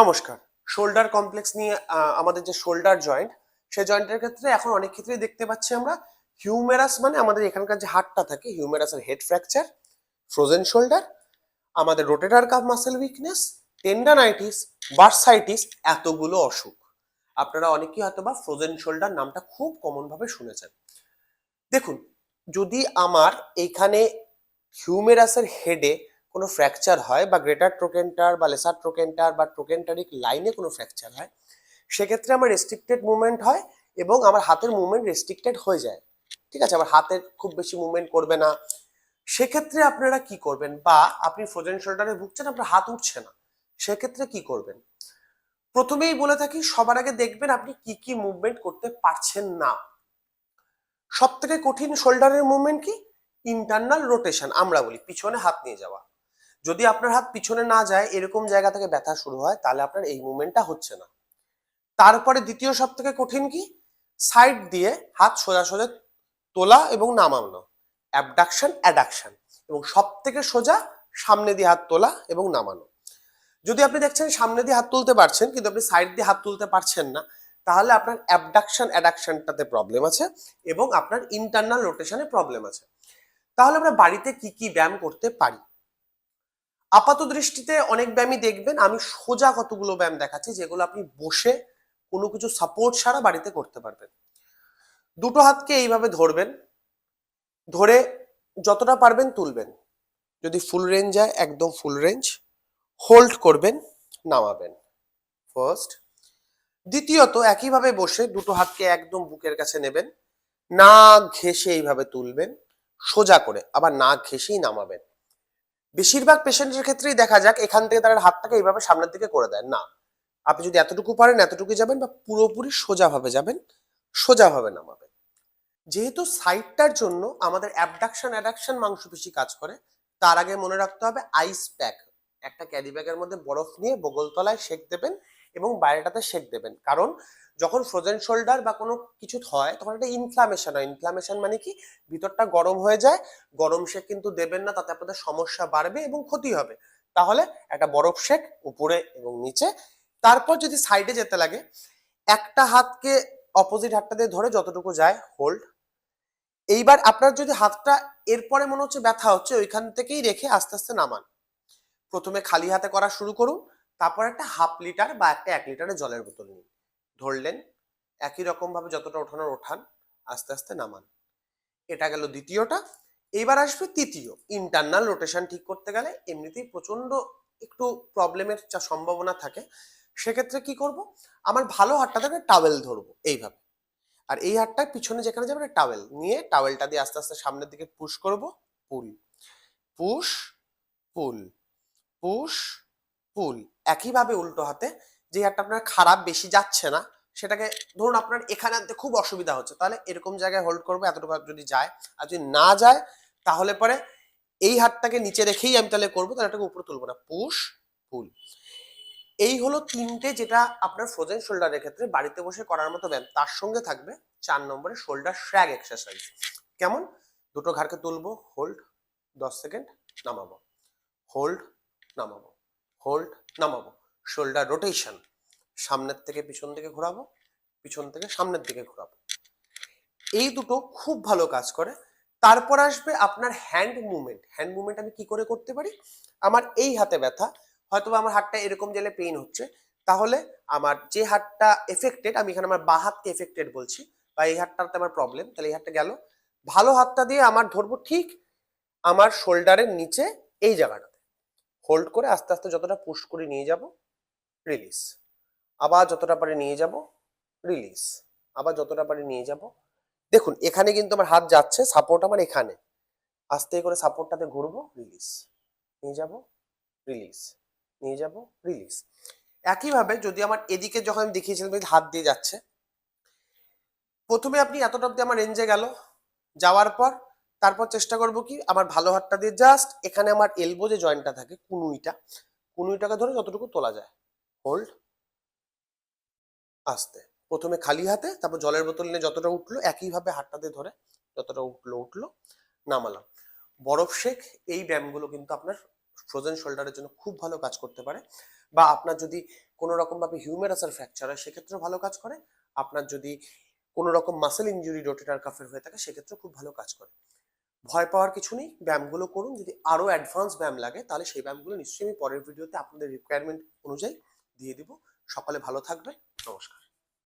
নমস্কার। Shoulder complex নিয়ে আমাদের যে শোল্ডার জয়েন্ট সেই জয়েন্টের ক্ষেত্রে এখন অনেক ক্ষেত্রেই দেখতে পাচ্ছি আমরা হিউমেরাস মানে আমাদের এখানকার যে হাড়টা থাকে হিউমেরাসের হেড ফ্র্যাকচার ফ্রোজেন শোল্ডার আমাদের rotator cuff muscle weakness tendinitis bursitis এতগুলো অসুখ। আপনারা অনেকেই হয়তো বা ফ্রোজেন শোল্ডার নামটা খুব কমন ভাবে শুনেছেন। দেখুন, যদি আমার এইখানে হিউমেরাসের হেডে কোনো ফ্র্যাকচার হয় বা গ্রেটার ট্রোকেন্টার বা লেসার ট্রোকেন্টার বা ট্রোকেন্টারিক লাইনে কোনো ফ্র্যাকচার হয়, সেক্ষেত্রে আমার রেস্ট্রিক্টেড মুভমেন্ট হয় এবং আমার হাতের মুভমেন্ট রেস্ট্রিক্টেড হয়ে যায়। ঠিক আছে? আমার হাতের খুব বেশি মুভমেন্ট করবে না। সেক্ষেত্রে আপনারা কি করবেন বা আপনি ফ্রোজেন শোল্ডারে ভুগছেন, আপনার হাত উঠছে না, সেক্ষেত্রে কি করবেন? প্রথমেই বলে থাকি, সবার আগে দেখবেন আপনি কি কি মুভমেন্ট করতে পারছেন না। সব থেকে কঠিন শোল্ডারের মুভমেন্ট কি? ইন্টারনাল রোটেশন আমরা বলি, পিছনে হাত নিয়ে যাওয়া। যদি আপনার হাত পিছনে না যায়, এরকম জায়গা থেকে ব্যথা শুরু হয়, তাহলে আপনার এই মুভমেন্টটা হচ্ছে না। তারপরে দ্বিতীয় সব থেকে কঠিন কি? সাইড দিয়ে হাত সোজা সোজা তোলা এবং নামানো। Abduction, adduction. এবং সব থেকে সোজা সামনে দিয়ে হাত তোলা এবং নামানো। যদি আপনি দেখছেন সামনে দিয়ে হাত তুলতে পারছেন, কিন্তু আপনি সাইড দিয়ে হাত তুলতে পারছেন না, তাহলে আপনার অ্যাবডাকশন, অ্যাডাকশনটাতে প্রবলেম আছে এবং আপনার ইন্টারনাল রোটেশনে প্রবলেম আছে। তাহলে আমরা বাড়িতে কি কি ব্যায়াম করতে পারি? আপাত দৃষ্টিতে অনেক ব্যায়ামই দেখবেন। আমি সোজা কতগুলো ব্যায়াম দেখাচ্ছি, যেগুলো আপনি বসে কোনো কিছু সাপোর্ট ছাড়া বাড়িতে করতে পারবেন। দুটো হাতকে এইভাবে ধরবেন, ধরে যতটা পারবেন তুলবেন। যদি ফুল রেঞ্জ যায় একদম ফুল রেঞ্জ হোল্ড করবেন, নামাবেন। ফার্স্ট দ্বিতীয়ত, একইভাবে বসে দুটো হাতকে একদম বুকের কাছে নেবেন। না ঘেসে এইভাবে তুলবেন, সোজা করে, আবার না ঘেসেই নামাবেন। বেশিরভাগ পেশেন্টের ক্ষেত্রেই দেখা যাক এখান থেকে তারা হাতটাকে এইভাবে সামনের দিকে করে দেন না, আপনি যদি এতটুকু পারেন এতটুকু যাবেন বা পুরোপুরি সোজাভাবে যাবেন, সোজাভাবে নামাবেন। যেহেতু সাইডটার জন্য আমাদের অ্যাবডাকশন অ্যাডাকশন মাংসপেশি কাজ করে, তার আগে মনে রাখতে হবে আইস প্যাক একটা ক্যারি ব্যাগের মধ্যে বরফ নিয়ে বগলতলায় সেঁক দেবেন এবং বাইরেটাতে সেক দেবেন। কারণ যখন ফ্রোজেন শোল্ডার বা কোনো কিছু হয়, তখন একটা ইনফ্লামেশন হয়। ইনফ্লামেশন মানে কি? ভিতরটা গরম হয়ে যায়, গরম শেক কিন্তু দেবেন না, তাতে আপনাদের সমস্যা বাড়বে এবং ক্ষতি হবে। তাহলে একটা বরফ শেক উপরে এবং নিচে। তারপর যদি সাইডে যেতে লাগে, একটা হাতকে অপোজিট হাতটা দিয়ে ধরে যতটুকু যায় হোল্ড এইবার আপনার যদি হাতটা এরপরে মনে হচ্ছে ব্যথা হচ্ছে, ওইখান থেকেই রেখে আস্তে আস্তে নামান। প্রথমে খালি হাতে করা শুরু করুন। তারপর একটা হাফ লিটার বা একটা এক লিটারের জলের বোতল নিন। ধরলেন একই রকম ভাবে যতটা ওঠানোর ওঠান, আস্তে আস্তে নামান। এটা গেল দ্বিতীয়টা। এইবার আসবে তৃতীয়। ইন্টারনাল রোটেশন ঠিক করতে গেলে এমনিতেই প্রচণ্ড একটু প্রবলেমের যা সম্ভাবনা থাকে। সেক্ষেত্রে কি করব? আমার ভালো হাতটা থেকে টাওয়েল ধরবো এইভাবে। আর এই হাতটার পিছনে যেখানে যাবে একটা টাওয়েল নিয়ে টাওয়েলটা দিয়ে আস্তে আস্তে সামনের দিকে পুশ করব পুল পুশ পুল পুশ পুল একইভাবে উল্টো হাতে, যে হাতটা আপনার খারাপ বেশি যাচ্ছে না, সেটাকে ধরুন আপনার এখানে আনতে খুব অসুবিধা হচ্ছে, তাহলে এরকম জায়গায় হোল্ড করব, এতটুকু যদি যায়, আর যদি না যায়, তাহলে পরে এই হাতটাকে নিচে রেখেই আমি তাহলে করব, তাহলে এটাকে উপরে তুলবো না। পুশ পুল এই হলো তিনটে যেটা আপনার ফ্রোজেন শোল্ডারের ক্ষেত্রে বাড়িতে বসে করার মতো ব্যায়াম, তার সঙ্গে থাকবে চার নম্বরে শোল্ডার শ্র্যাগ এক্সারসাইজ কেমন? দুটো ঘাড়কে তুলবো হোল্ড দশ সেকেন্ড নামাবো। হোল্ড নামাবো। হোল্ড নামাবো। শোল্ডার রোটেশন সামনের থেকে পিছন দিকে ঘোরাবো, পিছন থেকে সামনের দিকে ঘোরাবো। এই দুটো খুব ভালো কাজ করে। তারপর আসবে আপনার হ্যান্ড মুভমেন্ট হ্যান্ড মুভমেন্ট আমি কি করে করতে পারি? আমার এই হাতে ব্যথা হয়তো আমার হাতটা এরকম জেলে পেইন হচ্ছে। তাহলে আমার যে হাতটা এফেক্টেড আমি এখানে আমার বা হাতকে এফেক্টেড বলছি, বা এই হাতটাতে আমার প্রবলেম তাহলে এই হাতটা গেল। ভালো হাতটা দিয়ে আমার ধরবো ঠিক আমার শোল্ডারের নিচে এই জায়গাটাতে হোল্ড করে আস্তে আস্তে যতটা পুশ করে নিয়ে যাব রিলিজ আবার যতটা পারে নিয়ে যাব রিলিজ আবার যতটা পারে নিয়ে যাব। দেখুন, এখানে কিন্তু আমার হাত যাচ্ছে সাপোর্ট আমার এখানে। আস্তে করে সাপোর্টটাতে ঘুরবো রিলিজ নিয়ে যাব রিলিজ নিয়ে যাব রিলিজ একইভাবে যদি আমার এদিকে যখন আমি দেখিয়েছিলাম হাত দিয়ে যাচ্ছে, প্রথমে আপনি এতটা অব্দি আমার রেঞ্জে গেল, যাওয়ার পর তারপর চেষ্টা করব কি, আমার ভালো হাতটা দিয়ে জাস্ট এখানে আমার এলবো যে জয়েন্টটা থাকে, কুনুইটা, কুনুইটাকে ধরে যতটুকু তোলা যায়। হোল্ড আস্তে। প্রথমে খালি হাতে, তারপর জলের বোতল নিয়ে যতটা উঠল, একইভাবে হাতটাতে ধরে যতটা উঠল উঠল, নামালাম। বরফ শেক, এই ব্যায়ামগুলো কিন্তু আপনার ফ্রোজেন শোল্ডারের জন্য খুব ভালো কাজ করতে পারে। বা আপনার যদি কোনো রকমভাবে হিউমেরাসার ফ্র্যাকচার হয়, সেক্ষেত্রেও ভালো কাজ করে। আপনার যদি কোনো রকম মাসেল ইঞ্জুরি রোটেটার কাফের হয়ে থাকে সেক্ষেত্রে খুব ভালো কাজ করে। ভয় পাওয়ার কিছু নেই। ব্যায়ামগুলো করুন। যদি আরও অ্যাডভান্স ব্যায়াম লাগে, তাহলে সেই ব্যায়ামগুলো নিশ্চয়ই আমি পরের ভিডিওতে আপনাদের রিকোয়ারমেন্ট অনুযায়ী দিয়ে দিব। সকালে ভালো থাকবে নমস্কার।